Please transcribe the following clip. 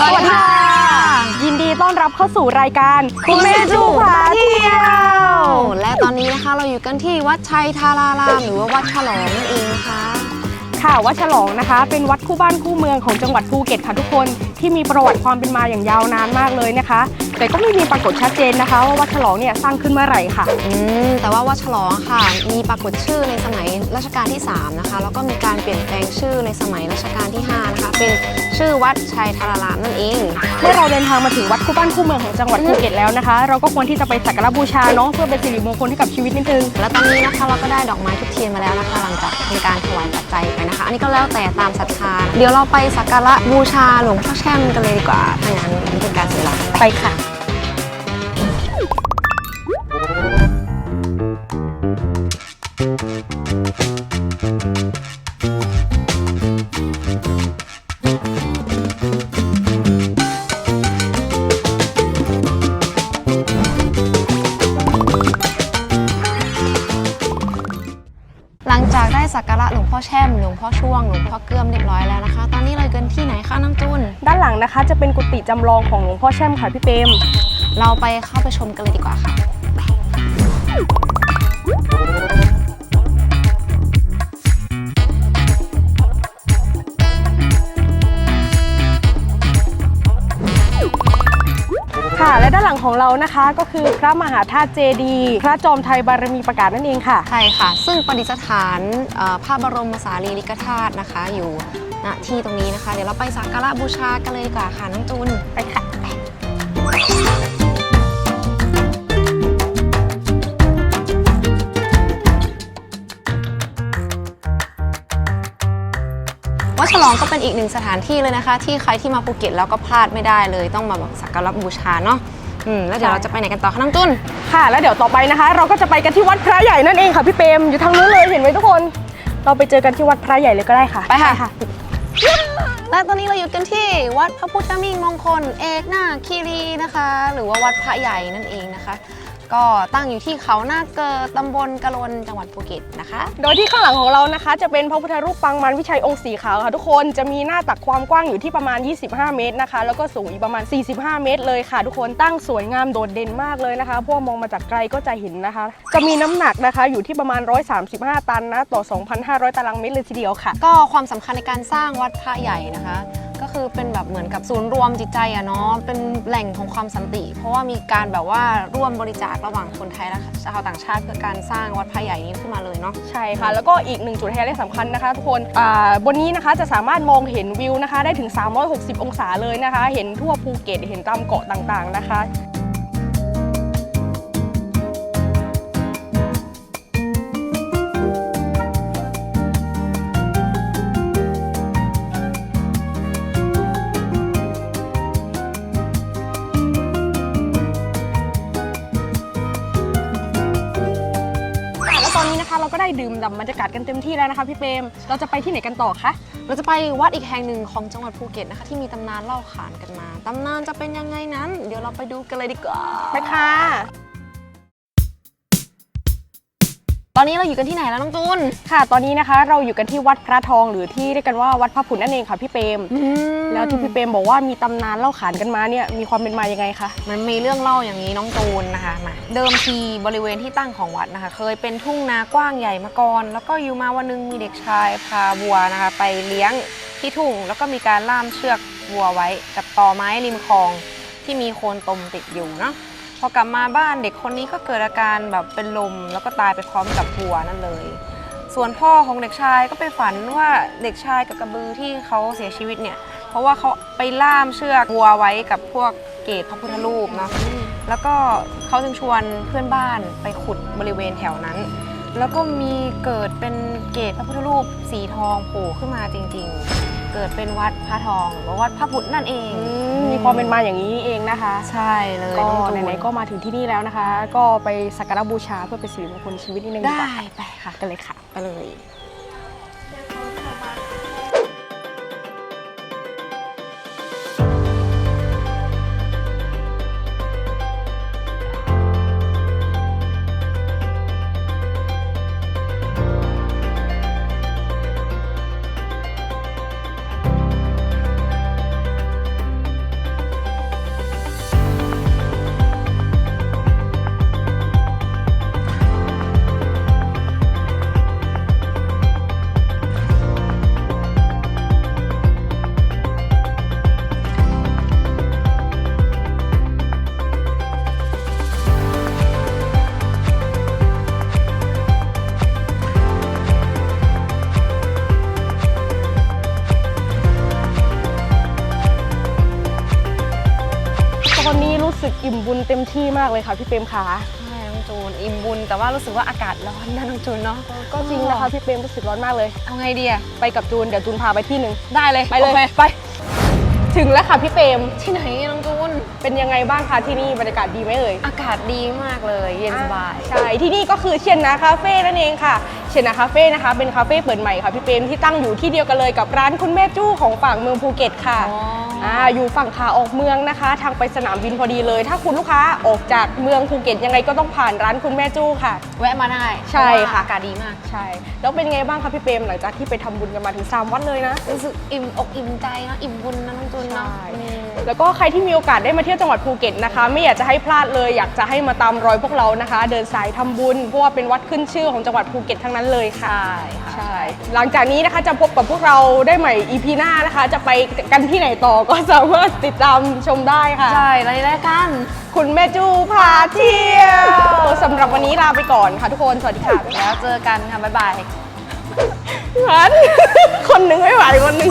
สวัสดีค่ะ ยินดีต้อนรับเข้าสู่รายการคุณแม่จูพาเที่ยววและตอนนี้นะคะเราอยู่กันที่วัดชัยทาราราม หรือว่าวัดฉลองนั่นเองนะคะค่ะวัดฉลองนะคะ เป็นวัดคู่บ้านคู่เมืองของจังหวัดภูเก็ตค่ะทุกคนที่มีประวัติความเป็นมาอย่างยาวนานมากเลยนะคะ แต่ก็ไม่มีปรากฏชัดเจนนะคะ ว่าวัดฉลองเนี่ยสร้างขึ้นเมื่อไหร่ค่ะ อืมแต่ว่าวัดฉลองค่ะ มีปรากฏชื่อในสมัยรัชกาลที่ 3 นะคะ แล้วก็มีการเปลี่ยนแปลงชื่อในสมัยรัชกาลที่ 5 นะคะ เป็นชื่อวัดชัยทารารามนั่นเอง เมื่อเราเดินทางมาถึงวัดคู่บ้านคู่เมืองของจังหวัดภูเก็ตแล้วนะคะ เราก็ควรที่จะไปสักการะบูชาเนาะเพื่อเป็นสิริมงคลให้กับชีวิตนิดนึง และตอนนี้นะคะเราก็ได้ดอกไม้ทุกเทียนมาแล้วนะคะหลังจากทำการถวายปัจจัยไปนะคะ อันนี้ก็แล้วแต่ตามศรัทธา เดี๋ยวเราไปสักการะบูชาหลวงพ่อแช่มกันเลยดีกว่าถ้างั้นนี่เป็นการเสียเวลาไปค่ะ หลังจากได้สักการะหลวงพ่อแช่ม หลวงพ่อช่วง หลวงพ่อเกื้อมเรียบร้อยแล้วนะคะ ตอนนี้เราอยู่กันที่ไหนคะน้ำจุน ด้านหลังนะคะจะเป็นกุฏิจำลองของหลวงพ่อแช่มค่ะพี่เปรมเราไปเข้าไปชมกันเลยดีกว่าค่ะ และด้านหลังของเรานะคะก็คือพระมหาธาตุเจดีย์พระจอมไทยบารมีประกาศนั่นเองค่ะ ใช่ค่ะ ซึ่งประดิษฐานเอ่อพระบรมสารีริกธาตุนะคะ อยู่ณที่ตรงนี้นะคะ เดี๋ยวเราไปสักการะบูชากันเลยดีกว่าค่ะน้องจูนไปค่ะ วัดฉลองก็เป็นอีกหนึ่งสถานที่เลยนะคะ ที่ใครที่มาภูเก็ตแล้วก็พลาดไม่ได้เลย ต้องมาแบบสักการะบูชาเนาะอืมแล้วเดี๋ยวเราจะไปไหนกันต่อคะน้องจุนค่ะ แล้วเดี๋ยวต่อไปนะคะ เราก็จะไปกันที่วัดพระใหญ่นั่นเองค่ะพี่เปรมอยู่ทางนู้นเลยเห็นไหมทุกคน เราไปเจอกันที่วัดพระใหญ่เลยก็ได้ค่ะไปค่ะและตอนนี้เราอยู่กันที่วัดพระพุทธมิ่งมงคล เอกนาคคีรีนะคะ หรือว่าวัดพระใหญ่นั่นเองนะคะ ก็ตั้งอยู่ที่เขาหน้าเกิดตำบลกะลนจังหวัดภูเก็ตนะคะ โดยที่ข้างหลังของเรานะคะ จะเป็นพระพุทธรูปปางมันวิชัยองค์สีขาวค่ะทุกคนจะมีหน้าตักความกว้างอยู่ที่ประมาณ 25 เมตรนะคะ แล้วก็สูงอีกประมาณ 45 เมตรเลยค่ะ ทุกคนตั้งสวยงามโดดเด่นมากเลยนะคะพวกมองมาจากไกลก็จะเห็นนะคะ จะมีน้ำหนักนะคะอยู่ที่ประมาณ 135 ตันนะต่อ 2,500 ตารางเมตรเลยทีเดียวค่ะ ก็ความสำคัญในการสร้างวัดพระใหญ่นะคะก็ คือเป็นแบบเหมือนกับศูนย์รวมจิตใจอะเนาะเป็นแหล่งของความสันติ เพราะว่ามีการแบบว่าร่วมบริจาคระหว่างคนไทยและชาวต่างชาติเพื่อการสร้างวัดพระใหญ่นี้ขึ้นมาเลยเนาะใช่ค่ะ แล้วก็อีกหนึ่งจุดไฮไลท์สำคัญนะคะ ทุกคนอ่าบนนี้นะคะจะสามารถมองเห็นวิวนะคะ ได้ถึง 360 องศาเลยนะคะ เห็นทั่วภูเก็ตเห็นตามเกาะต่างๆนะคะค่ะ ได้ดื่มด่ำบรรยากาศกันเต็มที่แล้วนะคะพี่เปรมเราจะไปที่ไหนกันต่อคะเราจะไปวัดอีกแห่งหนึ่งของจังหวัดภูเก็ตนะคะ ที่มีตำนานเล่าขานกันมาตำนานจะเป็นยังไงนั้น เดี๋ยวเราไปดูกันเลยดีกว่าไปค่ะ ตอนนี้เราอยู่กันที่ไหนแล้วน้องจูน ค่ะ ตอนนี้นะคะเราอยู่กันที่วัดพระทองหรือที่เรียกกันว่าวัดพระผุนนั่นเองค่ะพี่เปรมแล้วที่พี่เปรมบอกว่ามีตำนานเล่าขานกันมาเนี่ยมีความเป็นมายังไงคะมันมีเรื่องเล่าอย่างนี้น้องจูนนะคะมาเดิมทีบริเวณที่ตั้งของวัดนะคะ เคยเป็นทุ่งนากว้างใหญ่มาก่อน แล้วก็อยู่มาวันหนึงมีเด็กชายพาวัวนะคะ ไปเลี้ยงที่ทุ่ง แล้วก็มีการล่ามเชือกวัวไว้กับตอไม้ริมคลองที่มีโคนตมติดอยู่เนาะ พอกลับมาบ้านเด็กคนนี้ก็เกิดอาการแบบเป็นลม แล้วก็ตายไปพร้อมกับวัวนั่นเลย ส่วนพ่อของเด็กชายก็ไปฝันว่าเด็กชายกับกระบือที่เขาเสียชีวิตเนี่ย เพราะว่าเขาไปล่ามเชือกวัวไว้กับพวกเกศพระพุทธรูปเนาะแล้วก็เขาจึงชวนเพื่อนบ้านไปขุดบริเวณแถวนั้น แล้วก็มีเกิดเป็นเกศพระพุทธรูปสีทองโผล่ขึ้นมาจริง ๆ เกิดเป็นวัดพระทองหรือว่าวัดพระพุทธนั่นเองมีความเป็นมาอย่างนี้เองนะคะ ใช่เลยก็น้องจูไหนๆก็มาถึงที่นี่แล้วนะคะ ก็ไปสักการะบูชาเพื่อเป็นสิริมงคลชีวิตนิดนึงดีกได้ว่าไปค่ะ กันเลยค่ะ ไปเลย อิ่มบุญเต็มที่มากเลยค่ะพี่เปรมค่ะใช่น้องจูนอิ่มบุญแต่ว่ารู้สึกว่าอากาศร้อนนะน้องจูนเนาะก็จริงนะคะพี่เปรมรู้สึกร้อนมากเลยเอาไงดีอะไปกับจูนเดี๋ยวจูนพาไปที่หนึ่งได้เลยไปเลยโอคไป ถึงแล้วค่ะพี่เปรมที่ไหนน้องจูนเป็นยังไงบ้างคะที่นี่บรรยากาศดีไหมเอ่ยอากาศดีมากเลย เย็นสบายใช่ที่นี่ก็คือเชียนนาคาเฟ่นั่นเองค่ะเชียนนาคาเฟ่นะคะเป็นคาเฟ่เปิดใหม่ค่ะพี่เปรมที่ตั้งอยู่ที่เดียวกันเลยกับร้านคุณแม่จู้ของฝั่งเมืองภูเก็ตค่ะอ๋ออ่อ่าอยู่ฝั่งขาออกเมืองนะคะ ทางไปสนามบินพอดีเลย ถ้าคุณลูกค้าออกจากเมืองภูเก็ตยังไงก็ต้องผ่านร้านคุณแม่จู้ค่ะ แวะมาได้ใช่เพราว่าค่ะอากาศดีมากใช่ แล้วเป็นไงบ้างคะพี่เปรมหลังจากที่ไปทำบุญกันมาถึง3วัดเลยนะรู้สึกอิ่มอกอิ่มใจเนอะอิ่มบุญนะน้องจูนเนาะใช่อืม แล้วก็ใครที่มีโอกาสได้มาเที่ยวจังหวัดภูเก็ตนะคะ ไม่อยากจะให้พลาดเลย อยากจะให้มาตามรอยพวกเรานะคะ เดินสายทำบุญเพราะว่าเป็นวัดขึ้นชื่อของจังหวัดภูเก็ตทั้งนั้นเลยค่ะใช่ค่ะ ใช่ หลังจากนี้นะคะจะพบกับพวกเราได้ใหม่ EP หน้านะคะ จะไปกันที่ไหนต่อก็สามารถติดตามชมได้ค่ะ ใช่แล้วรายการคุณแม่จูพาเที่ยวสำหรับวันนี้ลาไปก่อนค่ะทุกคนสวัสดีค่ะแล้วเจอกันค่ะบ๊ายบายพันคนหนึ่งไม่ไหวคนหนึ่ง